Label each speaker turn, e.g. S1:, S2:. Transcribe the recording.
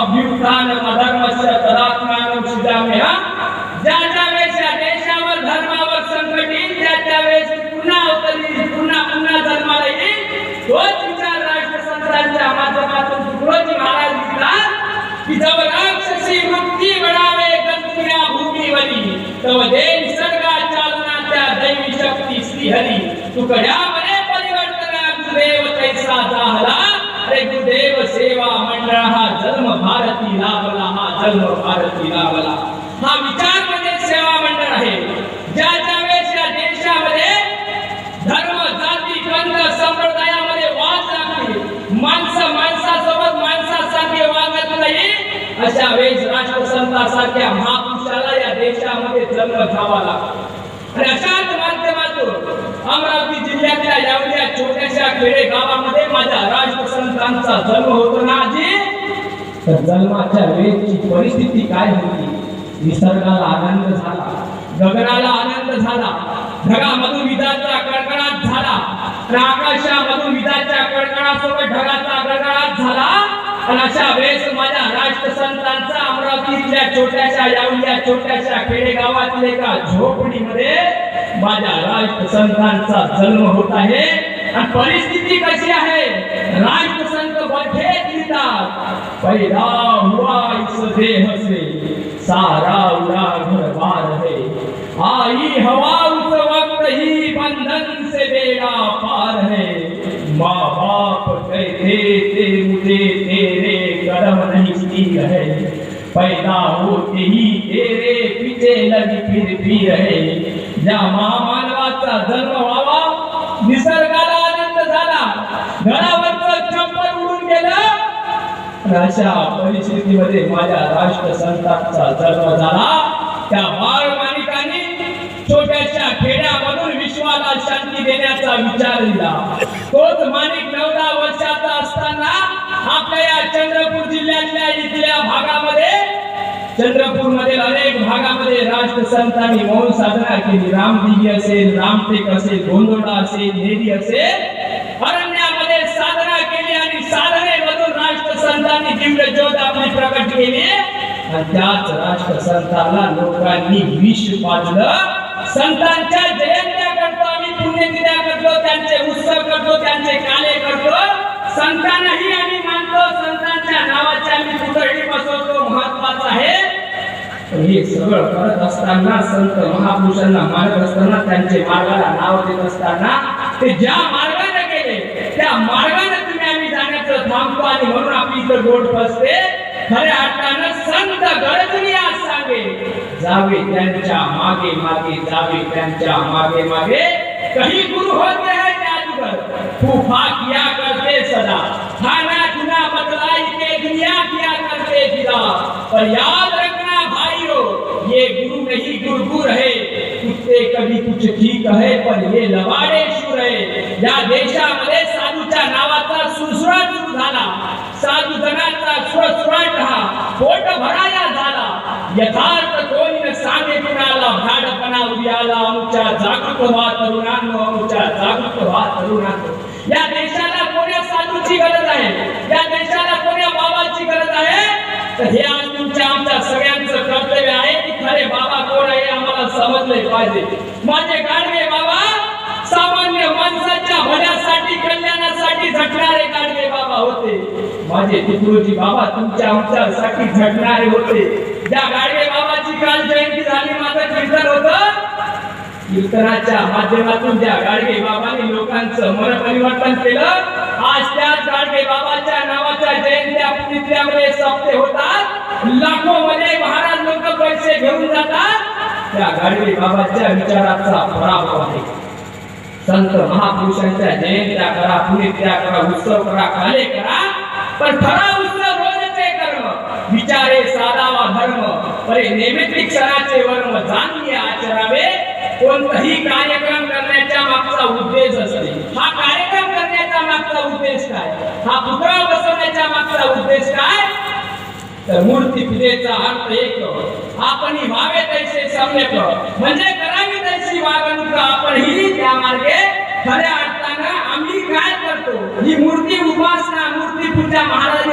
S1: अभ्युत्थान अधर्मस्य तदात्मानं शिजाम्य ज्या ज्या वेळेस या देशावर धर्मावर संकट येईल त्या त्या वेळेस पुन्हा अवतरी पुन्हा पुन्हा धर्माला येईल. तोच विचार राष्ट्रसंतांच्या माध्यमातून तुकडोजी महाराज लिहितात की जव राक्षसी वृत्ती वडावे गंतुया भूमीवरी तव दे निसर्गा चालना त्या दैवी शक्ती श्रीहरी. तुकड्या मने परिवर्तना गुरुदेव तैसा जाहला अरे गुरुदेव सेवा मंडळ हा जन्म भारती लाभला हा जन्म भारती लाभला. हा विचार म्हणजे सेवा मंडळ आहे. ज्या ज्या वेळेस या देशामध्ये धर्म जाती पंथ संप्रदायामध्ये वाद लागतील माणसं माणसासोबत माणसासारखे वागत नाही अशा वेळेस राष्ट्रसंतासारख्या महापुरुषाला या देशामध्ये जन्म घ्यावा लागतो. आणि अशाच माध्यमातून अमरावती जिल्ह्यातल्या एवढ्या छोट्याशा खेडे गावामध्ये माझ्या मुलांचा जन्म होतो ना आजी? तर जन्माच्या वेळेची परिस्थिती काय होती? निसर्गाला आनंद झाला गगनाला आनंद झाला ढगामधून विजाचा कडकडाट झाला तर आकाशामधून विजाच्या कडकडासोबत ढगाचा गडगडाट झाला. पण अशा वेळेस माझ्या राष्ट्रसंतांचा अमरावतीतल्या छोट्याशा यावल्या छोट्याशा खेडेगावातील एका झोपडीमध्ये माझ्या राष्ट्रसंतांचा जन्म होत आहे. आणि परिस्थिती कशी आहे? राष्ट्र पैदा हुआ इस देह से। सारा उड़ा घर बार है। आई हवा उस वक्त ही बंधन से बेड़ा पार है। माँ बाप कहते थे मुझे तेरे कदम नहीं स्थिर है पैदा होते ही तेरे पीछे लगी फिर फिर है ज्या महामानवाचा जन्म व्हावा निसर्गाला आनंद झाला। घरावरचं अशा परिस्थितीमध्ये माझ्या राष्ट्रसंतांचा जन्म झाला. त्या बाळ मालिकांनी छोट्याशा खेड्यामधून विश्वाला शांती देण्याचा विचार दिला. तोच माणिक नवदा वर्षाचा असताना आपल्या या चंद्रपूर जिल्ह्यातल्या इथल्या भागामध्ये चंद्रपूर मधील अनेक भागामध्ये राष्ट्रसंतांनी मौन साधना केली. रामदिगी असेल रामटेक असेल गोंदोडा असेल नेरी असेल अरण्य आणि दिव्य ज्योत आपली प्रकट केली आणि त्याच राष्ट्रसंतांना लोकांनी विष पाजलं. संतांच्या जयंत्या करतो आम्ही पुण्यतिथ्या करतो त्यांचे उत्सव करतो त्यांचे काले करतो. संतांनाही आम्ही मानतो संतांच्या नावाचे आम्ही पुतळी बसवतो महत्वाचं आहे. हे सगळं करत असताना संत महापुरुषांना मारत असताना त्यांचे मार्गाला नाव देत असताना ते ज्या मार्गाने गेले त्या मार्गाने तुम्ही आम्ही जाण्याचं थांबतो आणि म्हणून इथं गोड फसते खऱ्या अर्थानं संत आज सांगे जावे त्यांच्या मागे मागे जावे त्यांच्या मागे मागे। कही गुरु होते हैं जादूगर फूफा किया करते सदा। खाना खुना बतलाई के दुनिया किया करते फिदा पर याद रखना भाइयों, ये गुरु नहीं गुरगुर है। कुत्ते कभी कुछ ठीक है पण हे लवाडे शूर आहे या देशामध्ये साधूच्या नावाचा सुळसुळाट यथार्थ कोणी न कुणाला भाडपणा उद्याला आमच्या जागृत व्हा तरुणांनो आमच्या जागृत व्हा तरुणांनो. या देशाला कोण्या साधूची गरज आहे? या देशाला कोण्या बाबाची गरज आहे? तर हे आज तुमच्या आमच्या सगळ्यांचं कर्तव्य आहे की खरे बाबा कोण आहे आम्हाला समजले पाहिजे. माझे गाडवे बाबा सामान्य माणसाच्या भल्यासाठी कल्याणासाठी झटणारे गाडवे बाबा होते. माझे तुकडोजी बाबा तुमच्या आमच्यासाठी झटणारे होते. ज्या कीर्तनाच्या माध्यमातून ज्या गाडगे बाबांनी लोकांचं मन परिवर्तन केलं आज त्याच गाडगे बाबाच्या नावाच्या जयंत्या पुण्यामध्ये सप्ते होतात. लाखो मध्ये महाराज लोक पैसे घेऊन जातात. त्या गाडगे बाबाच्या विचाराचा पराभव आहे. संत महापुरुषांच्या जयंत्या करा पुण्यत्या करा उत्सव करा काले करा. पण खरा उत्सव रोजचे कर्म. विचारे साधावा धर्म. परे नैमित्तिक क्षणाचे वर्म जाणून आचरावे. कोणताही कार्यक्रम करण्याच्या मागचा उद्देश असते. हा कार्यक्रम करण्याचा मागचा उद्देश काय? हा पुतळा बसवण्याच्या मागचा उद्देश काय? तर मूर्ती पूजेचा अर्थ एक. आपण ही व्हावे तैसे सम्यक. म्हणजे करावी तैसी वागणूक आपण ही त्या मार्गे खऱ्या अर्थानं आम्ही काय करतो? ही मूर्ती उपासना मूर्ती पूजा महाराज